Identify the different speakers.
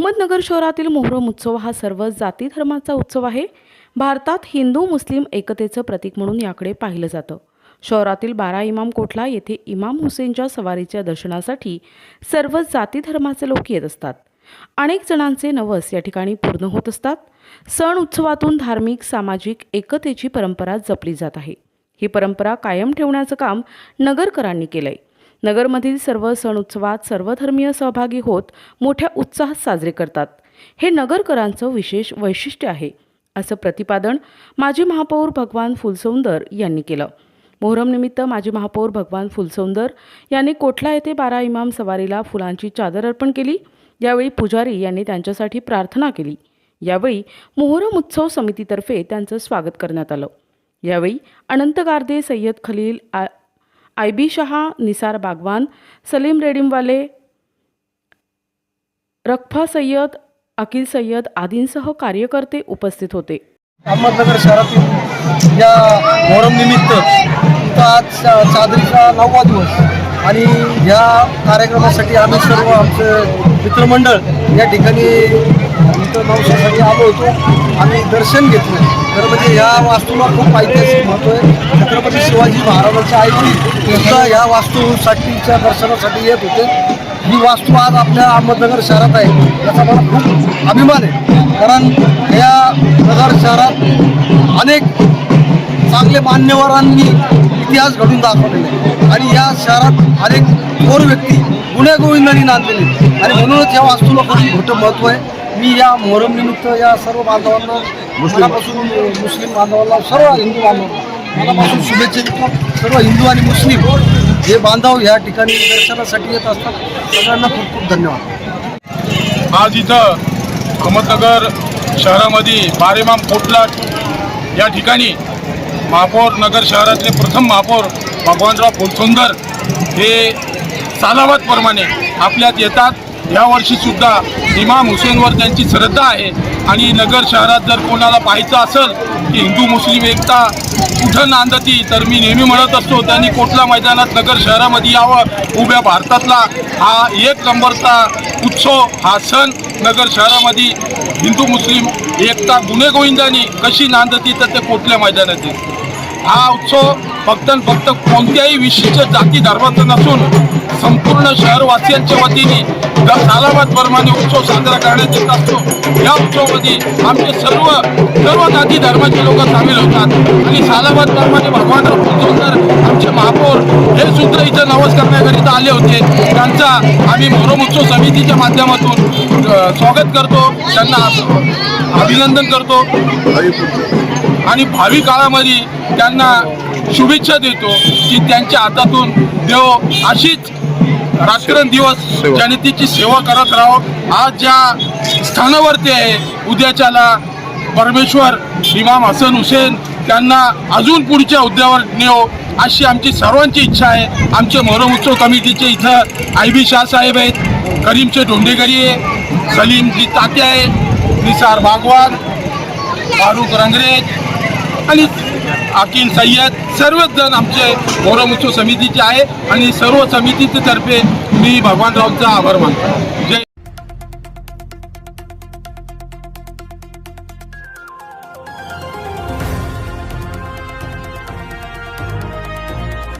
Speaker 1: अहमदनगर शहरातील मोहरम उत्सव हा सर्व जाती धर्माचा उत्सव आहे. भारतात हिंदू मुस्लिम एकतेचं प्रतीक म्हणून याकडे पाहिलं जातं. शहरातील बारा इमाम कोठला येथे इमाम हुसेनच्या सवारीच्या दर्शनासाठी सर्व जाती धर्माचे लोक येत असतात. अनेक जणांचे नवस या ठिकाणी पूर्ण होत असतात. सण उत्सवातून धार्मिक सामाजिक एकतेची परंपरा जपली जात आहे. ही परंपरा कायम ठेवण्याचं काम नगरकरांनी केलं आहे नगरमधील सर्व सण उत्सवात सर्वधर्मीय सहभागी होत मोठ्या उत्साहात साजरे करतात. हे नगरकरांचं विशेष वैशिष्ट्य आहे असं प्रतिपादन माजी महापौर भगवान फुलसौंदर यांनी केलं. मोहरमनिमित्त माजी महापौर भगवान फुलसौंदर यांनी कोठला येथे बारा इमाम सवारीला फुलांची चादर अर्पण केली? यावेळी पुजारी यांनी त्यांच्यासाठी प्रार्थना केली. यावेळी मोहरम उत्सव समितीतर्फे त्यांचं स्वागत करण्यात आलं. यावेळी Anant Garde Sayyad Khalil IB I B Shah Nisar Bagwan Salim रेडीमवाले Rakhfa Sayyad Akil Sayyad आदींसह कार्यकर्ते उपस्थित होते.
Speaker 2: अहमदनगर शहरातील या मोहरमनिमित्त आज चादरीचा नववा दिवस आणि या कार्यक्रमासाठी आम्ही सर्व आमचं मित्रमंडळ या ठिकाणी इथं आलो होतो. आम्ही दर्शन घेतलं. तर म्हणजे या वास्तूला खूप ऐतिहासिक महत्त्व आहे. छत्रपती शिवाजी महाराजांच्या आईवडील सुद्धा ह्या वास्तूसाठीच्या दर्शनासाठी येत होते. ही वास्तू आज आपल्या अहमदनगर शहरात आहे. याचा मला खूप अभिमान आहे. कारण या नगर शहरात अनेक चांगले मान्यवरांनी इतिहास घडून दाखवलेला आणि या शहरात अनेक थोर व्यक्ती गुण्यागोविंदांनी नांदलेले आणि म्हणूनच या वास्तूला खूप मोठं महत्त्व आहे. मी या मोहरम निमित्त या सर्व बांधवांना मनापासून मुस्लिम बांधवांना सर्व हिंदू बांधवांना मनापासून शुभेच्छा देतो. सर्व हिंदू आणि मुस्लिम हे बांधव या ठिकाणी दर्शनासाठी येत असतात सगळ्यांना खूप खूप धन्यवाद.
Speaker 3: आज इथं अहमदनगर शहरामध्ये बारेमाम कोटलाट या ठिकाणी महापौर नगर शहरातले प्रथम महापौर भगवानराव फुलसुंदर हे सालाबादप्रमाणे आपल्यात येतात. यावर्षीसुद्धा इमाम हुसेनवर त्यांची श्रद्धा आहे. आणि नगर शहरात जर कोणाला पाहायचं असेल की हिंदू मुस्लिम एकता कुठं नांदती? तर मी नेहमी म्हणत असतो त्यांनी कोटला मैदानात नगर शहरामध्ये यावं? उभ्या भारतातला हा एक नंबरचा उत्सव हा सण नगर शहरामध्ये हिंदू मुस्लिम एकता गुन्हेगोविंदांनी कशी नांदती? तर ते कोटल्या मैदानात दिसते हा उत्सव फक्त आणि फक्त कोणत्याही विशिष्ट जाती धर्माचा नसून संपूर्ण शहरवासियांच्या वतीने सालाबाद बर्माने उत्सव साजरा करण्यात येत असतो या उत्सवामध्ये आमचे सर्व सर्व जाती धर्माचे लोक सामील होतात. आणि सालाबाद बर्माने भगवानराव फुलसुंदर आमचे महापौर हे सुद्धा इथं नवस करण्याकरिता आले होते. त्यांचा आम्ही मोहरम उत्सव समितीच्या माध्यमातून स्वागत करतो. त्यांना अभिनंदन करतो. आणि भावी काळामध्ये त्यांना शुभेच्छा देतो की त्यांच्या हातातून देव अशीच रात्रंदिवस जनतेची सेवा करत राहो आज ज्या स्थानावरती आहे उद्याच्याला परमेश्वर इमाम हसन हुसेन त्यांना अजून पुढच्या हुद्द्यावर नेव अशी आमची सर्वांची इच्छा आहे. आमचे मोहरम उत्सव कमिटीचे इथं आय बी शाहसाहेब आहेत करीमचे ढोंडेकरी आहे सलीमजी तात्या आहे निसार भागवान फारुख रंगरेज आणि अकिल सय्यद सर्वच जण आमचे मोहरम उत्सव समितीचे आहे आणि सर्व समितीच्या तर्फे मी भगवानरावचा आभार मानतो. जय